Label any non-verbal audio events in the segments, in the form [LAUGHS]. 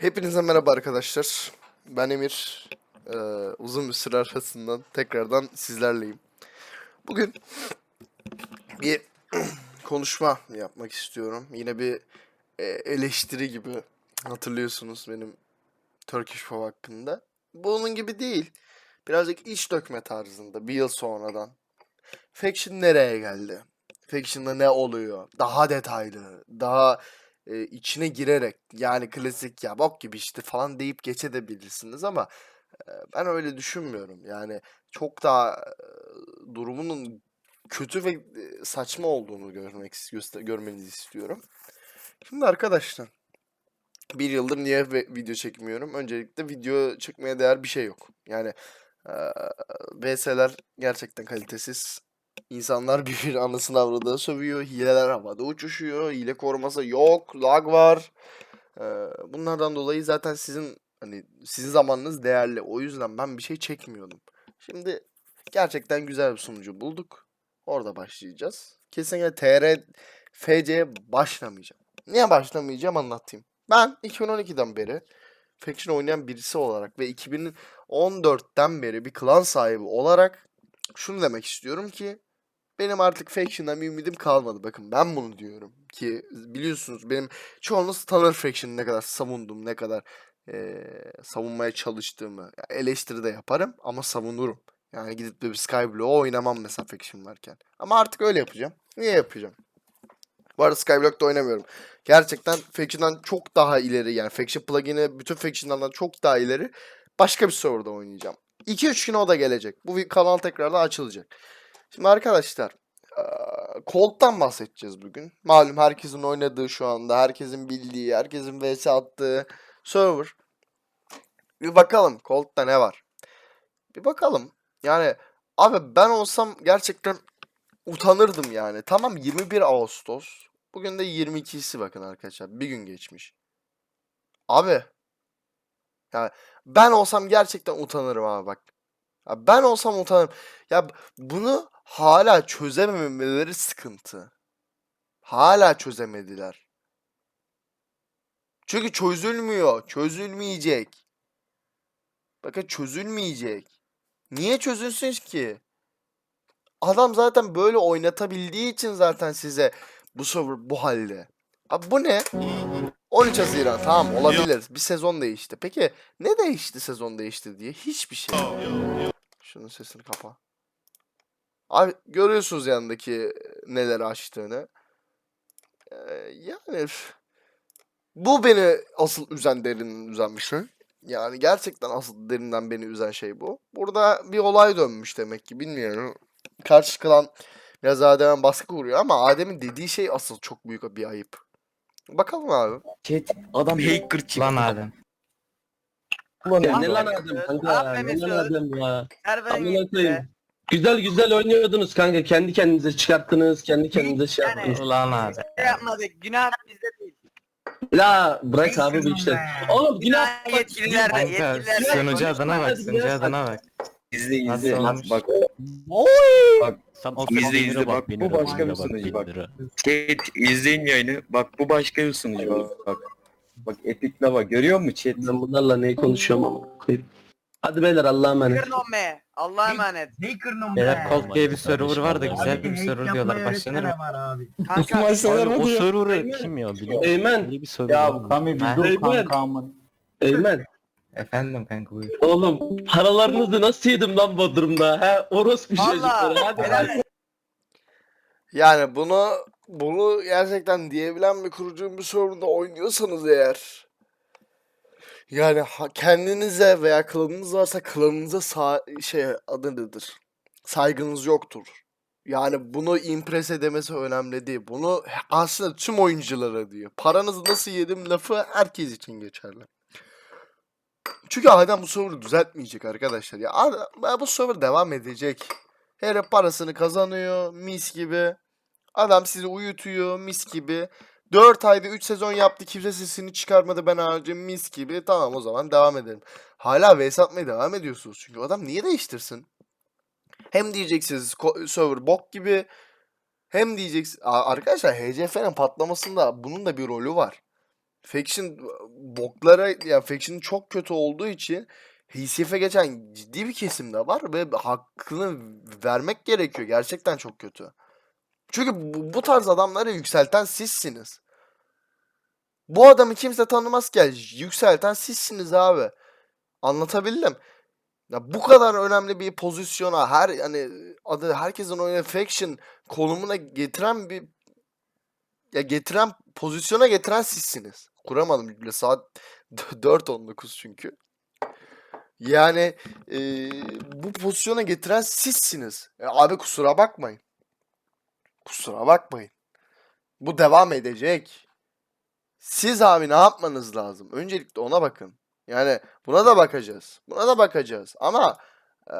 Hepinize merhaba arkadaşlar. Ben Emir. Ee, uzun bir süre arasından tekrardan sizlerleyim. Bugün bir [CLEARS THROAT] konuşma yapmak istiyorum. Yine bir e, eleştiri gibi hatırlıyorsunuz benim Turkish Pop hakkında. Bu onun gibi değil. Birazcık iç dökme tarzında bir yıl sonradan. Faction nereye geldi? Faction'da ne oluyor? Daha detaylı, daha e, içine girerek yani klasik ya bok gibi işte falan deyip geçebilirsiniz ama e, ben öyle düşünmüyorum. Yani çok daha e, durumunun kötü ve saçma olduğunu görmek göster görmenizi istiyorum. Şimdi arkadaşlar bir yıldır niye video çekmiyorum? Öncelikle video çekmeye değer bir şey yok. Yani VS'ler gerçekten kalitesiz. İnsanlar [LAUGHS] birbiri anasını avradığı sövüyor. Hileler havada uçuşuyor. Hile koruması yok. Lag var. Ee, bunlardan dolayı zaten sizin hani sizin zamanınız değerli. O yüzden ben bir şey çekmiyordum. Şimdi gerçekten güzel bir sunucu bulduk. Orada başlayacağız. Kesinlikle TR FC'ye başlamayacağım. Niye başlamayacağım anlatayım. Ben 2012'den beri Faction oynayan birisi olarak ve 2014'ten beri bir klan sahibi olarak şunu demek istiyorum ki benim artık Faction'dan bir ümidim kalmadı. Bakın ben bunu diyorum ki biliyorsunuz benim çoğunuz tanır Faction'ı ne kadar savundum, ne kadar eee, savunmaya çalıştığımı. Ya eleştiri de yaparım ama savunurum. Yani gidip de bir Skyblock'u oynamam mesela Faction varken. Ama artık öyle yapacağım. Niye yapacağım? Bu arada Skyblock'ta oynamıyorum. Gerçekten Faction'dan çok daha ileri yani Faction plugin'i bütün Faction'lardan çok daha ileri başka bir serverda oynayacağım. 2-3 gün o da gelecek. Bu kanal tekrardan açılacak. Şimdi arkadaşlar Colt'tan bahsedeceğiz bugün. Malum herkesin oynadığı şu anda, herkesin bildiği, herkesin vs attığı server. Bir bakalım Colt'ta ne var? Bir bakalım. Yani abi ben olsam gerçekten utanırdım yani. Tamam 21 Ağustos. Bugün de 22'si bakın arkadaşlar. Bir gün geçmiş. Abi. Yani ben olsam gerçekten utanırım abi bak. Ya ben olsam utanırım. Ya bunu hala çözememeleri sıkıntı. Hala çözemediler. Çünkü çözülmüyor. Çözülmeyecek. Bakın çözülmeyecek. Niye çözülsün ki? Adam zaten böyle oynatabildiği için zaten size bu server bu halde. Abi bu ne? 13 Haziran tamam olabilir. Bir sezon değişti. Peki ne değişti sezon değişti diye? Hiçbir şey. Şunun sesini kapa. Abi görüyorsunuz yanındaki neler açtığını. Ee, yani bu beni asıl üzen derinin üzen bir şey. Yani gerçekten asıl derinden beni üzen şey bu. Burada bir olay dönmüş demek ki bilmiyorum. Karşı kılan biraz Adem'e baskı kuruyor ama Adem'in dediği şey asıl çok büyük bir ayıp. Bakalım abi. Chat adam hacker çıktı. Lan Adem. Ulan Ya ne lan adam kanka ne lan adam ya. Server'a Amına gitti. koyayım. Güzel güzel oynuyordunuz kanka kendi kendinize çıkarttınız kendi kendinize şey Yani- yaptınız. Ulan Adem. Şey yapmadık. Günah bizde değil. La bırak abi bu işleri. Oğlum günah Günah. Kanka Yetkililerde. sunucu adına bak sunucu adına bak. İzle izle. olmuş? Bak Sen o İzle, izle, bak, bu başka bir bak, sunucu, bak. chat izleyin yayını. Bak bu başka bir sunucu bak. Bak, bak Epic Lava görüyor musun chat? Ben bunlarla ne konuşuyorum ama koyayım. Hadi beyler Allah'a emanet. Hacker nome. Allah'a emanet. Beyler Colt diye bir server var da güzel bir server diyorlar. Başlanır mı? Kanka. Abi o server'ı kim ya biliyor? Eymen. Ya Kami bir dur Eymen. kanka amın. Eymen. Efendim kanka buyur. Oğlum paralarınızı nasıl yedim lan bu durumda? He orospu çocukları Valla. hadi. helal. Yani bunu bunu gerçekten diyebilen bir kurucu bir serverda oynuyorsanız eğer yani ha- kendinize veya klanınız varsa klanınıza sa- şey adı nedir? Saygınız yoktur. Yani bunu impress edemesi önemli değil. Bunu aslında tüm oyunculara diyor. Paranızı nasıl yedim lafı herkes için geçerli. Çünkü Adem bu server'ı düzeltmeyecek arkadaşlar. Ya Adem, bu server devam edecek. Herif parasını kazanıyor mis gibi. Adam sizi uyutuyor mis gibi. 4 ayda 3 sezon yaptı kimse sesini çıkarmadı ben harcım mis gibi. Tamam o zaman devam edelim. Hala vs atmaya devam ediyorsunuz. Çünkü adam niye değiştirsin? Hem diyeceksiniz server bok gibi. Hem diyeceksiniz... Arkadaşlar HCF'nin patlamasında bunun da bir rolü var. Faction boklara ya Faction çok kötü olduğu için HCF'e geçen ciddi bir kesim de var ve hakkını vermek gerekiyor. Gerçekten çok kötü. Çünkü bu, bu tarz adamları yükselten sizsiniz. Bu adamı kimse tanımazken yükselten sizsiniz abi. Anlatabildim. Ya bu kadar önemli bir pozisyona her yani adı herkesin oynadığı faction konumuna getiren bir ya getiren pozisyona getiren sizsiniz. Kuramadım bile saat [LAUGHS] 4.19 çünkü. Yani eee, bu pozisyona getiren sizsiniz. E, abi kusura bakmayın. Kusura bakmayın. Bu devam edecek. Siz abi ne yapmanız lazım? Öncelikle ona bakın. Yani buna da bakacağız. Buna da bakacağız. Ama eee,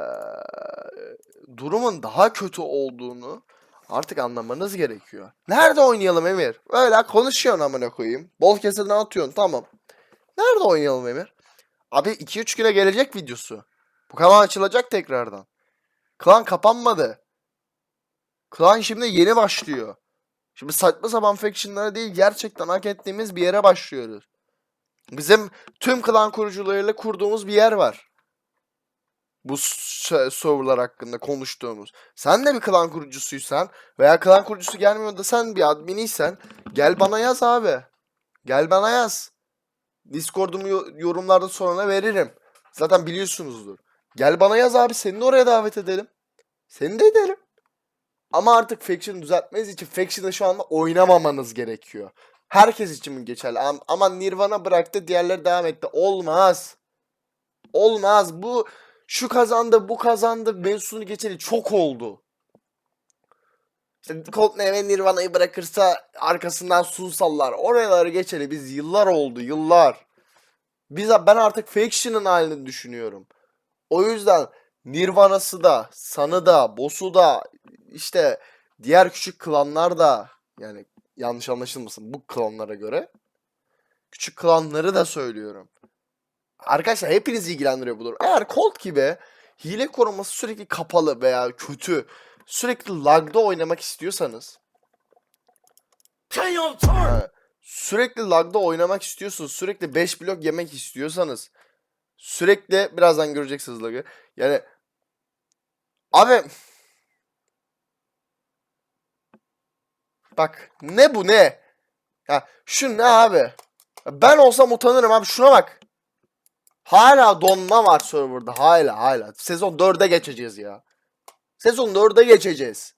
durumun daha kötü olduğunu artık anlamanız gerekiyor. Nerede oynayalım Emir? Öyle konuşuyorsun amına koyayım. Bol keseden atıyorsun tamam. Nerede oynayalım Emir? Abi 2-3 güne gelecek videosu. Bu kanal açılacak tekrardan. Klan kapanmadı. Klan şimdi yeni başlıyor. Şimdi saçma sapan factionlara değil gerçekten hak ettiğimiz bir yere başlıyoruz. Bizim tüm klan kurucularıyla kurduğumuz bir yer var. Bu serverlar hakkında konuştuğumuz. Sen de bir klan kurucusuysan veya klan kurucusu gelmiyor da sen bir adminiysen gel bana yaz abi. Gel bana yaz. Discord'umu yo- yorumlarda sonra veririm. Zaten biliyorsunuzdur. Gel bana yaz abi seni de oraya davet edelim. Seni de edelim. Ama artık Faction'ı düzeltmeniz için Faction'ı şu anda oynamamanız gerekiyor. Herkes için mi geçerli? Am- Ama Nirvana bıraktı diğerleri devam etti. Olmaz. Olmaz. Bu şu kazandı bu kazandı mevzusunu geçeli çok oldu. İşte Coldplay ve Nirvana'yı bırakırsa arkasından sunsallar. Oraları geçeli biz yıllar oldu yıllar. Biz ben artık Faction'ın halini düşünüyorum. O yüzden Nirvana'sı da, San'ı da, Boss'u da, işte diğer küçük klanlar da yani yanlış anlaşılmasın bu klanlara göre. Küçük klanları da söylüyorum. Arkadaşlar hepiniz ilgilendiriyor bu durum. Eğer Colt gibi hile koruması sürekli kapalı veya kötü, sürekli lagda oynamak istiyorsanız Ha, sürekli lagda oynamak istiyorsunuz, sürekli 5 blok yemek istiyorsanız sürekli birazdan göreceksiniz lagı. Yani abi bak ne bu ne? Ya şu ne abi? Ben olsam utanırım abi şuna bak. Hala donma var serverda hala hala. Sezon 4'e geçeceğiz ya. Sezon 4'e geçeceğiz.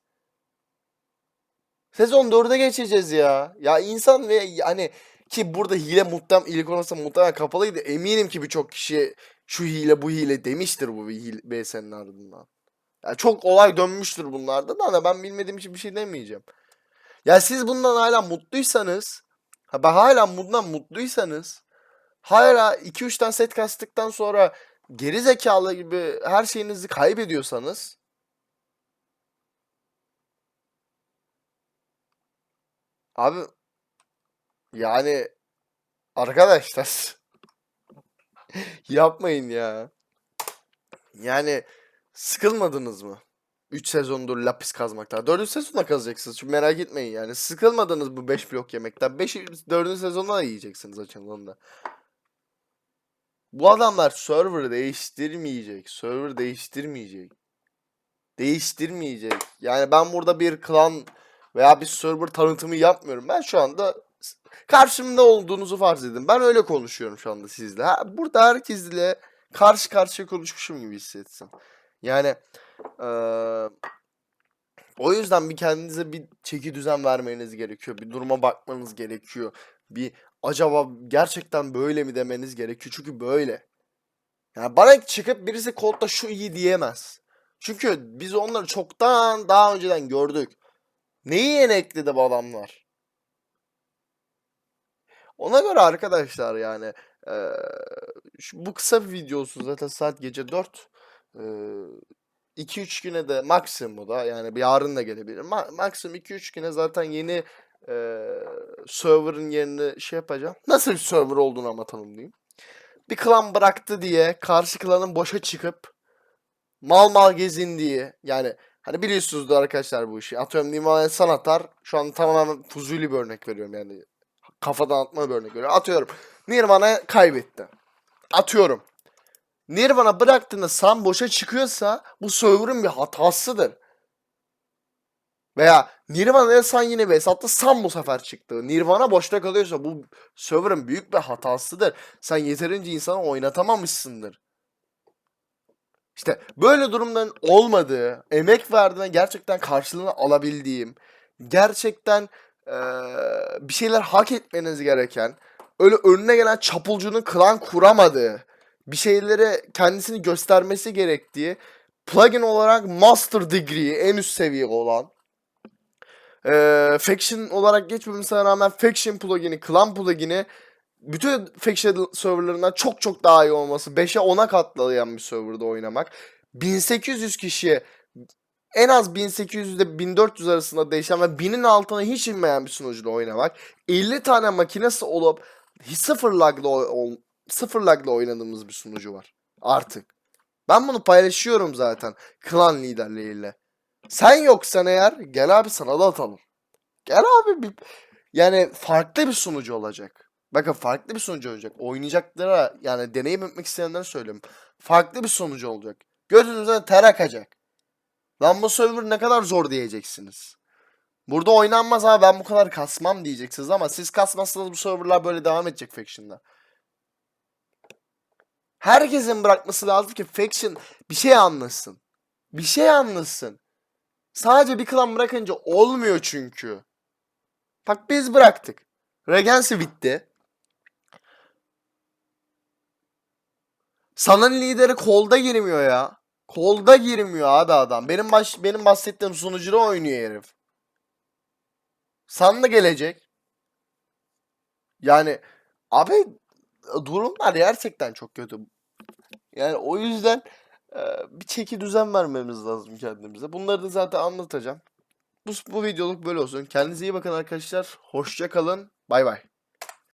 Sezon 4'e geçeceğiz ya. Ya insan ve yani ki burada hile muhtem ilk olmasa muhtemelen kapalıydı. Eminim ki birçok kişi şu hile bu hile demiştir bu hile, BS'nin ardından. Ya çok olay dönmüştür bunlardan da ben bilmediğim için bir şey demeyeceğim. Ya siz bundan hala mutluysanız, ha ben hala bundan mutluysanız, hala 2-3 tane set kastıktan sonra geri zekalı gibi her şeyinizi kaybediyorsanız Abi yani arkadaşlar [LAUGHS] yapmayın ya. Yani sıkılmadınız mı? 3 sezondur lapis kazmaktan. 4. sezonda kazacaksınız. Çünkü merak etmeyin yani. Sıkılmadınız bu 5 blok yemekten. 5 4. sezonda da yiyeceksiniz açıldığında. Bu adamlar server değiştirmeyecek. Server değiştirmeyecek. Değiştirmeyecek. Yani ben burada bir klan veya bir server tanıtımı yapmıyorum. Ben şu anda karşımda olduğunuzu farz edin. Ben öyle konuşuyorum şu anda sizle. Ha, burada herkesle karşı karşıya konuşmuşum gibi hissetsin. Yani eee, o yüzden bir kendinize bir çeki düzen vermeniz gerekiyor. Bir duruma bakmanız gerekiyor. Bir acaba gerçekten böyle mi demeniz gerekiyor. Çünkü böyle. Yani bana çıkıp birisi kodda şu iyi diyemez. Çünkü biz onları çoktan daha önceden gördük. Neyi yeni ekledi bu adamlar? Ona göre arkadaşlar yani eee, şu, bu kısa bir video zaten saat gece 4. 2-3 güne de maksimum da yani yarın da gelebilir. Ma- maksimum 2-3 güne zaten yeni eee server'ın yerini şey yapacağım. Nasıl bir server olduğunu ama tanımlayayım. Bir klan bıraktı diye karşı klanın boşa çıkıp mal mal gezin diye yani Hani biliyorsunuzdur arkadaşlar bu işi. Atıyorum Nimal Sanatar şu an tamamen fuzuli bir örnek veriyorum yani. kafadan atma bir örnek veriyorum. Atıyorum. Nirvana kaybetti. Atıyorum. Nirvana bıraktığında Sam boşa çıkıyorsa bu server'ın bir hatasıdır. Veya Nirvana'ya San yine bir hesapta Sam bu sefer çıktı. Nirvana boşta kalıyorsa bu server'ın büyük bir hatasıdır. Sen yeterince insanı oynatamamışsındır. İşte böyle durumların olmadığı, emek verdiğine gerçekten karşılığını alabildiğim, gerçekten eee, bir şeyler hak etmeniz gereken, öyle önüne gelen çapulcunun klan kuramadığı, bir şeyleri kendisini göstermesi gerektiği, plugin olarak master degree en üst seviye olan, eee, faction olarak geçmemesine rağmen faction plugin'i, klan plugin'i bütün faction serverlarından çok çok daha iyi olması, 5'e 10'a katlayan bir serverda oynamak, 1800 kişiye en az 1800 ile 1400 arasında değişen ve 1000'in altına hiç inmeyen bir sunucuda oynamak, 50 tane makinesi olup sıfır lagla, sıfır lagla oynadığımız bir sunucu var artık. Ben bunu paylaşıyorum zaten klan liderleriyle. Sen yoksan eğer gel abi sana da atalım. Gel abi bir, yani farklı bir sunucu olacak. Bakın farklı bir sunucu olacak. Oynayacaklara yani deneyim etmek isteyenlere söylüyorum. Farklı bir sunucu olacak. Gözünüze ter akacak. Lan bu server ne kadar zor diyeceksiniz. Burada oynanmaz abi ben bu kadar kasmam diyeceksiniz ama siz kasmazsanız bu serverlar böyle devam edecek Faction'da. Herkesin bırakması lazım ki Faction bir şey anlasın. Bir şey anlasın. Sadece bir klan bırakınca olmuyor çünkü. Bak biz bıraktık. Regency bitti. Sanın lideri kolda girmiyor ya. Kolda girmiyor abi adam. Benim baş, benim bahsettiğim sunucuda oynuyor herif. San da gelecek. Yani abi durumlar gerçekten çok kötü. Yani o yüzden bir çeki düzen vermemiz lazım kendimize. Bunları da zaten anlatacağım. Bu, bu videoluk böyle olsun. Kendinize iyi bakın arkadaşlar. Hoşça kalın. Bay bay.